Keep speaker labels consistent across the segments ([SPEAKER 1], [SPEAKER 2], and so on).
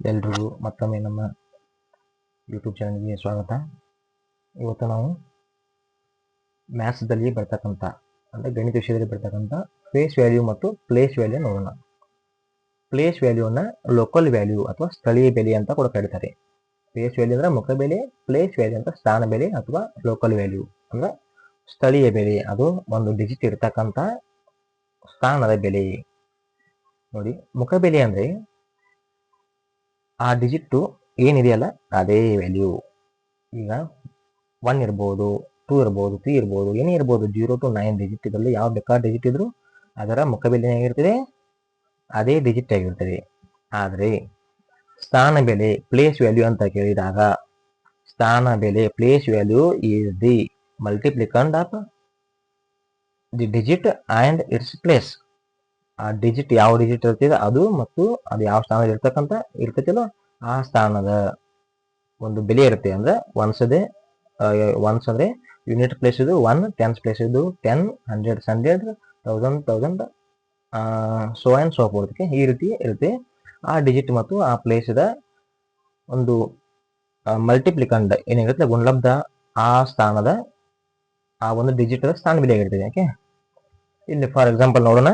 [SPEAKER 1] ಎಲ್ರಿಗೂ ಮತ್ತೊಮ್ಮೆ ನಮ್ಮ ಯೂಟ್ಯೂಬ್ ಚಾನಲ್ಗೆ ಸ್ವಾಗತ. ಇವತ್ತು ನಾವು ಮ್ಯಾಥ್ಸ್ದಲ್ಲಿ ಬರ್ತಕ್ಕಂಥ, ಅಂದರೆ ಗಣಿತ ವಿಷಯದಲ್ಲಿ ಬರ್ತಕ್ಕಂಥ ಫೇಸ್ ವ್ಯಾಲ್ಯೂ ಮತ್ತು ಪ್ಲೇಸ್ ವ್ಯಾಲ್ಯೂ ನೋಡೋಣ. ಪ್ಲೇಸ್ ವ್ಯಾಲ್ಯೂನ ಲೋಕಲ್ ವ್ಯಾಲ್ಯೂ ಅಥವಾ ಸ್ಥಳೀಯ ಬೆಲೆ ಅಂತ ಕೂಡ ಕರೀತಾರೆ. ಫೇಸ್ ವ್ಯಾಲ್ಯೂ ಅಂದರೆ ಮುಖ ಬೆಲೆ ಪ್ಲೇಸ್ ವ್ಯಾಲ್ಯೂ ಅಂತ ಸ್ಥಾನ ಬೆಲೆ ಅಥವಾ ಲೋಕಲ್ ವ್ಯಾಲ್ಯೂ ಅಂದ್ರೆ ಸ್ಥಳೀಯ ಬೆಲೆ. ಅದು ಒಂದು ಡಿಜಿಟ್ ಇರ್ತಕ್ಕಂಥ ಸ್ಥಾನದ ಬೆಲೆ. ನೋಡಿ, ಮುಖ ಬೆಲೆ ಅಂದರೆ ಆ ಡಿಜಿಟ್ಟು ಏನಿದೆಯಲ್ಲ, ಅದೇ ವ್ಯಾಲ್ಯೂ ಈಗ ಒನ್ ಇರ್ಬೋದು ಟೂ ಇರ್ಬೋದು ತ್ರೀ ಇರ್ಬೋದು, ಏನೇ ಇರ್ಬೋದು ಜೀರೋ ಟು ನೈನ್ ಡಿಜಿಟ್ ಇದರಲ್ಲಿ ಯಾವ ಬೇಕಾದ ಡಿಜಿಟ್ ಇದ್ರು ಅದರ ಮುಖಬೆಲೆ ಆಗಿರ್ತದೆ ಅದೇ ಡಿಜಿಟ್ ಆಗಿರ್ತದೆ. ಆದರೆ ಸ್ಥಾನ ಬೆಲೆ ಪ್ಲೇಸ್ ವ್ಯಾಲ್ಯೂ ಅಂತ ಕೇಳಿದಾಗ ಸ್ಥಾನ ಬೆಲೆ place value is the multiplicand of the digit and its place ಆ ಡಿಜಿಟ್ ಯಾವ ಡಿಜಿಟ್ ಇರ್ತದೆ ಅದು ಮತ್ತು ಅದು ಯಾವ ಸ್ಥಾನದಲ್ಲಿ ಇರ್ತಕ್ಕಂಥ ಇರ್ತೈತಿಲ್ಲ ಆ ಸ್ಥಾನದ ಒಂದು ಬೆಲೆ ಇರುತ್ತೆ. ಅಂದ್ರೆ ಒನ್ಸ್ ಅದೇ ಒನ್ಸ್ ಅಂದ್ರೆ ಯೂನಿಟ್ ಪ್ಲೇಸ್ ಇದು ಒನ್ ಟೆನ್ಸ್ ಪ್ಲೇಸ್ ಇದು ten hundred hundred thousand thousand so and so ಕೊಡೋದಕ್ಕೆ ಈ ರೀತಿ ಇರುತ್ತೆ. ಆ ಡಿಜಿಟ್ ಮತ್ತು ಆ ಪ್ಲೇಸಿದ ಒಂದು ಮಲ್ಟಿಪ್ಲಿಕಂಡ್ ಏನಿರುತ್ತೆ? ಗುಣಲಬ್ಧ ಆ ಸ್ಥಾನದ, ಆ ಒಂದು ಡಿಜಿಟ್ ಸ್ಥಾನ ಬೆಲೆ ಆಗಿರ್ತದೆ. ಯಾಕೆ ಇಲ್ಲಿ ಫಾರ್ ಎಕ್ಸಾಂಪಲ್ ನೋಡೋಣ.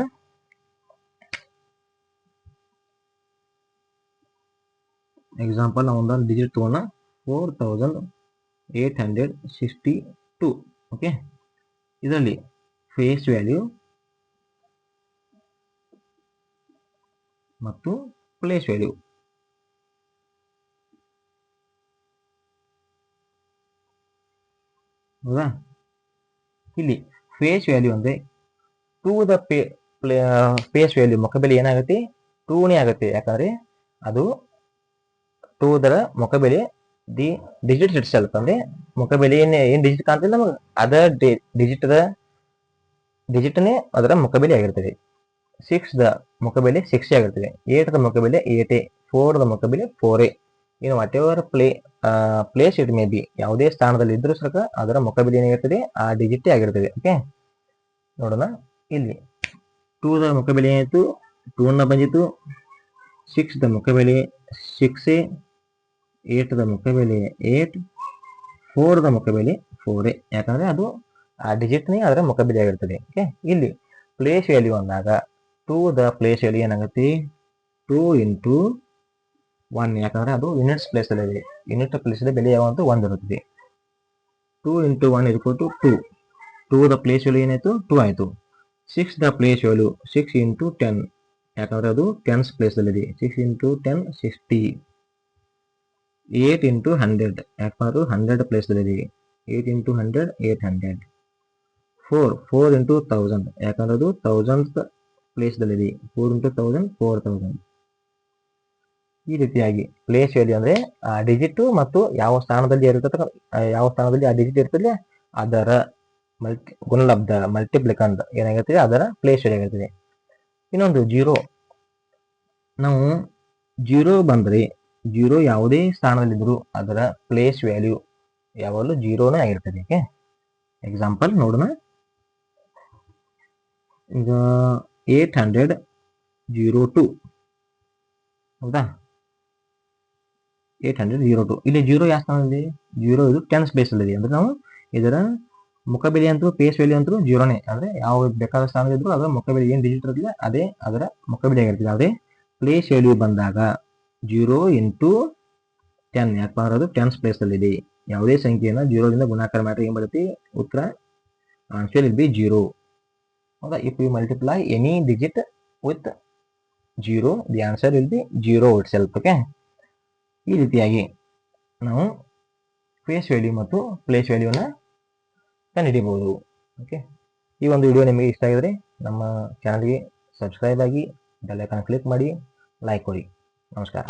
[SPEAKER 1] ಎಕ್ಸಾಂಪಲ್ ನಾವು ಒಂದೊಂದು ಡಿಜಿಟ್ ತಗೋಣ four thousand eight hundred sixty two okay ಇದರಲ್ಲಿ ಫೇಸ್ ವ್ಯಾಲ್ಯೂ ಮತ್ತು ಪ್ಲೇಸ್ ವ್ಯಾಲ್ಯೂ ಹೌದಾ? ಇಲ್ಲಿ ಫೇಸ್ ವ್ಯಾಲ್ಯೂ ಅಂದರೆ ಟೂ ದ ಪೇ ಪ್ಲೇ ಫೇಸ್ ವ್ಯಾಲ್ಯೂ ಮುಖಬೆಲೆ ಏನಾಗುತ್ತೆ? ಟೂನೇ ಆಗುತ್ತೆ. ಯಾಕಂದರೆ ಅದು ಟೂ ದರ ಮುಖಬೆಲೆ ದಿ ಡಿಜಿಟ್ ಇಟ್ಸೆಲ್ಫ್ ಅಂದ್ರೆ ಮುಖಬೆಲೆ ಏನ್ ಏನ್ ಡಿಜಿಟ್ ಕಾಣ್ತಿಲ್ಲ ನಮಗೆ? ಅದ ಡಿಜಿಟ್ ದ ಡಿಜಿಟ್ನೇ ಅದರ ಮುಖಬೆಲೆ ಆಗಿರ್ತದೆ. ಸಿಕ್ಸ್ ದ ಮುಖಬೆಲೆ ಸಿಕ್ಸ್ ಆಗಿರ್ತದೆ. ಏಟ್ ದ ಮುಖಬೆಲೆ ಏಟ್ ಎ ಫೋರ್ ದ ಮುಖಬೆಲೆ ಫೋರ್ ಎ. ಇನ್ನು whatever play place it may be ಯಾವುದೇ ಸ್ಥಾನದಲ್ಲಿ ಇದ್ರೂ ಸಹ ಅದರ ಮುಖಬೆಲೆ ಏನಾಗಿರ್ತದೆ? ಆ ಡಿಜಿಟೇ ಆಗಿರ್ತದೆ. ಓಕೆ ನೋಡೋಣ. ಇಲ್ಲಿ ಟೂ ದ ಮುಖಬೆಲೆ ಏನಾಯ್ತು? ಟೂನ ಬಂದಿತ್ತು. ಸಿಕ್ಸ್ ದ ಮುಖಬೆಲೆ ಸಿಕ್ಸ್ ಎ ದ ಮುಖಬೆಲೆ ಏಟ್ ಫೋರ್ ದ ಮುಖಬೆಲೆ ಫೋರ್ ಎ. ಯಾಕಂದ್ರೆ ಅದು ಆ ಡಿಜಿಟ್ನೇ ಅದರ ಮುಖಬೆಲೆ ಆಗಿರ್ತದೆ. ಓಕೆ ಇಲ್ಲಿ ಪ್ಲೇಸ್ ವ್ಯಾಲ್ಯೂ ಅಂದಾಗ ಟೂ ದ ಪ್ಲೇಸ್ ವ್ಯಾಲ್ಯೂ ಏನಾಗುತ್ತೆ? ಟೂ ಇಂಟು ಒನ್ ಯಾಕಂದ್ರೆ ಅದು ಯೂನಿಟ್ಸ್ ಪ್ಲೇಸಲ್ಲಿದೆ ಯೂನಿಟ್ ಪ್ಲೇಸ್ ಬೆಲೆ ಯಾವಂತೂ ಒಂದು ಇರುತ್ತದೆ. ಟೂ ಇಂಟು ಒನ್ ಇದು ಕೊಟ್ಟು two two the place value ಏನಾಯಿತು? ಟೂ ಆಯಿತು. Six the place value six into ten ಯಾಕಂದ್ರೆ ಅದು ಟೆನ್ಸ್ ಪ್ಲೇಸ್ ಅಲ್ಲಿ ಇದೆ six into ten sixty eight into hundred ಯಾಕಂದ್ರೆ hundred ಪ್ಲೇಸ್ದಲ್ಲಿ eight into hundred eight hundred four four into thousand ಯಾಕಂದ್ರೆ ಅದು thousand ಪ್ಲೇಸ್ದಲ್ಲಿದೆ four into thousand four thousand ಈ ರೀತಿಯಾಗಿ place value ಅಂದರೆ ಆ ಡಿಜಿಟ್ ಮತ್ತು ಯಾವ ಸ್ಥಾನದಲ್ಲಿ ಇರ್ತದ ಯಾವ ಸ್ಥಾನದಲ್ಲಿ ಆ ಡಿಜಿಟ್ ಇರ್ತದೆ, ಅದರ ಮಲ್ಟಿ ಗುಣಲಬ್ಧ ಮಲ್ಟಿಪ್ಲಿಕಂಡ್ ಏನಾಗಿರ್ತದೆ, ಅದರ ಪ್ಲೇಸ್ ವ್ಯಾಲ್ಯೂ ಆಗಿರ್ತದೆ. ಇನ್ನೊಂದು ಜೀರೋ. ನಾವು ಜೀರೋ ಬಂದರೆ ಜೀರೋ ಯಾವುದೇ ಸ್ಥಾನದಲ್ಲಿದ್ದರೂ ಅದರ ಪ್ಲೇಸ್ ವ್ಯಾಲ್ಯೂ ಯಾವಾಗಲೂ ಜೀರೋನೇ ಆಗಿರ್ತದೆ ಓಕೆ ಎಕ್ಸಾಂಪಲ್ ನೋಡೋಣ. ಈಗ ಏಟ್ ಹಂಡ್ರೆಡ್ ಜೀರೋ ಟು ಹೌದಾ? ಏಟ್ ಹಂಡ್ರೆಡ್ ಜೀರೋ ಟು ಇಲ್ಲಿ ಜೀರೋ ಯಾವ ಸ್ಥಾನದಲ್ಲಿ ಜೀರೋ ಇದು ಟೆನ್ಸ್ ಬೇಸಲ್ಲಿದೆ ಅಂದರೆ ನಾವು ಇದರ ಮುಖಬೆಲೆ ಅಂತೂ ಪೇಸ್ ವ್ಯಾಲ್ಯೂ ಅಂತೂ ಜೀರೋನೇ. ಅಂದರೆ ಯಾವ ಬೇಕಾದ ಸ್ಥಾನದಿದ್ರು ಅದರ ಮುಖಬೆಲೆ ಏನು ಡಿಜಿಟ್ ಇರಲಿಲ್ಲ ಅದೇ ಅದರ ಮುಖಬೆಲೆ ಆಗಿರ್ತದೆ. ಅದೇ ಪ್ಲೇಸ್ ವ್ಯಾಲ್ಯೂ ಬಂದಾಗ ಜೀರೋ ಇಂಟು ಟೆನ್ ಯಾಕಪ್ಪ ಅಂದ್ರೆ ಅದು ಟೆನ್ಸ್ ಇದೆ. ಯಾವುದೇ ಸಂಖ್ಯೆಯನ್ನು ಜೀರೋದಿಂದ ಗುಣಾಕಾರ ಮಾಡಿದ್ರೆ ಏನು ಬರುತ್ತೆ? ಉತ್ತರ ಆನ್ಸರ್ ಇಲ್ ಬಿ ಜೀರೋ ಹೌದಾ? If you multiply any digit with zero the answer will be zero itself okay ಈ ರೀತಿಯಾಗಿ ನಾವು ಫೇಸ್ ವ್ಯಾಲ್ಯೂ ಮತ್ತು ಪ್ಲೇಸ್ ವ್ಯಾಲ್ಯೂನ ಕಂಡುಹಿಡಿಬಹುದು ಓಕೆ ಈ ಒಂದು ವಿಡಿಯೋ ನಿಮಗೆ ಇಷ್ಟ ಆಗಿದ್ರೆ ನಮ್ಮ ಚಾನಲ್ಗೆ ಸಬ್ಸ್ಕ್ರೈಬ್ ಆಗಿ ಬೆಲ್ಲೈಕನ್ ಕ್ಲಿಕ್ ಮಾಡಿ ಲೈಕ್ ಕೊಡಿ. ನಮಸ್ಕಾರ.